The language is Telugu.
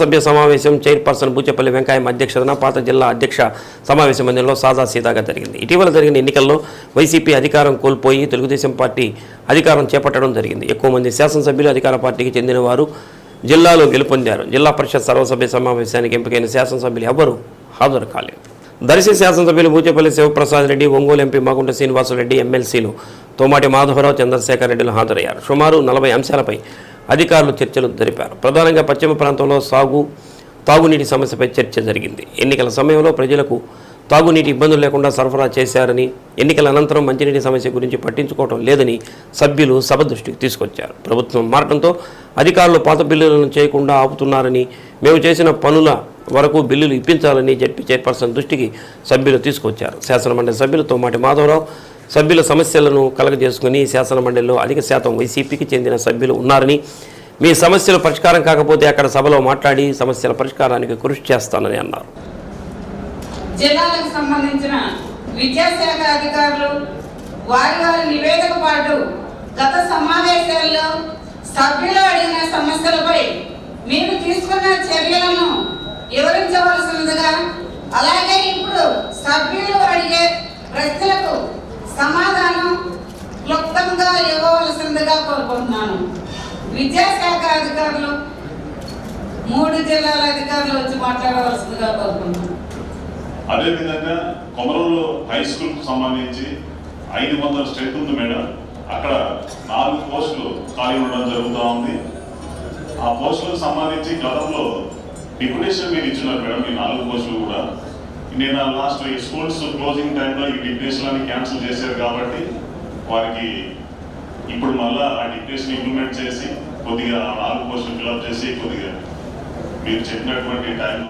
సభ్య సమావేశం చైర్పర్సన్ బూచేపల్లి వెంకయ్య అధ్యక్షతన పాత జిల్లా అధ్యక్ష సమావేశ మందిరంలో సాదా సీదాగా జరిగింది. ఇటీవల జరిగిన ఎన్నికల్లో వైసీపీ అధికారం కోల్పోయి తెలుగుదేశం పార్టీ అధికారం చేపట్టడం జరిగింది. ఎక్కువ మంది శాసనసభ్యులు అధికార పార్టీకి చెందిన వారు జిల్లాలో గెలుపొందారు. జిల్లా పరిషత్ సర్వసభ్య సమావేశానికి ఎంపికైన శాసనసభ్యులు ఎవ్వరూ హాజరు కాలేదు. దర్శి శాసనసభ్యులు బూచేపల్లి శివప్రసాద్ రెడ్డి ఒంగోలు ఎంపీ మాగుంట శ్రీనివాసరెడ్డి ఎమ్మెల్సీలు తోమాటి మాధవరావు చంద్రశేఖర్ రెడ్డిలు హాజరయ్యారు. సుమారు నలభై అంశాలపై అధికారులు చర్చలు జరిపారు. ప్రధానంగా పశ్చిమ ప్రాంతంలో సాగు తాగునీటి సమస్యపై చర్చ జరిగింది. ఎన్నికల సమయంలో ప్రజలకు తాగునీటి ఇబ్బందులు లేకుండా సరఫరా చేశారని ఎన్నికల అనంతరం మంచినీటి సమస్య గురించి పట్టించుకోవడం లేదని సభ్యులు సభ దృష్టికి తీసుకొచ్చారు. ప్రభుత్వం మారడంతో అధికారులు పాత బిల్లులను చేయకుండా ఆపుతున్నారని మేము చేసిన పనుల వరకు బిల్లులు ఇప్పించాలని జడ్పీ చైర్పర్సన్ దృష్టికి సభ్యులు తీసుకొచ్చారు. శాసనమండలి సభ్యులు తోమాటి మాధవరావు సభ్యుల సమస్యలను కలగజేసుకుని శాసనమండలిలో అధిక శాతం వైసీపీకి చెందిన సభ్యులు ఉన్నారని మీ సమస్యలు పరిష్కారం కాకపోతే అక్కడ సభలో మాట్లాడి సమస్యల పరిష్కారానికి కృషి చేస్తానని అన్నారు. జిల్లాలకు సంబంధించిన విద్యాశాఖ అధికారులు వారి వారి నివేదిక పాటు గత సమావేశాల్లో సభ్యులు అడిగిన సమస్యలపై మీరు తీసుకున్న చర్యలను వివరించవలసినదిగా అలాగే ఇప్పుడు సభ్యులు క్లుప్తంగా ఇవ్వవలసిందిగా కోరుకుంటున్నాను. విద్యాశాఖ అధికారులు మూడు జిల్లాల అధికారులు వచ్చి మాట్లాడవలసిందిగా కోరుకుంటున్నాను. అదేవిధంగా కొమరంలో హై స్కూల్కు సంబంధించి ఐదు వందల స్ట్రెంత్ ఉంది మేడం. అక్కడ నాలుగు పోస్టులు ఖాళీ ఉండడం జరుగుతూ ఉంది. ఆ పోస్టులకు సంబంధించి గతంలో డిప్యుటేషన్ మీరు ఇచ్చినారు మేడం ఈ నాలుగు పోస్టులు కూడా. నేను లాస్ట్ ఈ స్కూల్స్ క్లోజింగ్ టైంలో ఈ డిప్యుటేషన్ క్యాన్సిల్ చేశారు కాబట్టి వారికి ఇప్పుడు మళ్ళా ఆ డిప్యుటేషన్ ఇంప్లిమెంట్ చేసి కొద్దిగా ఆ నాలుగు పోస్టులు ఫిల్అప్ చేసి కొద్దిగా మీరు చెప్పినటువంటి టైం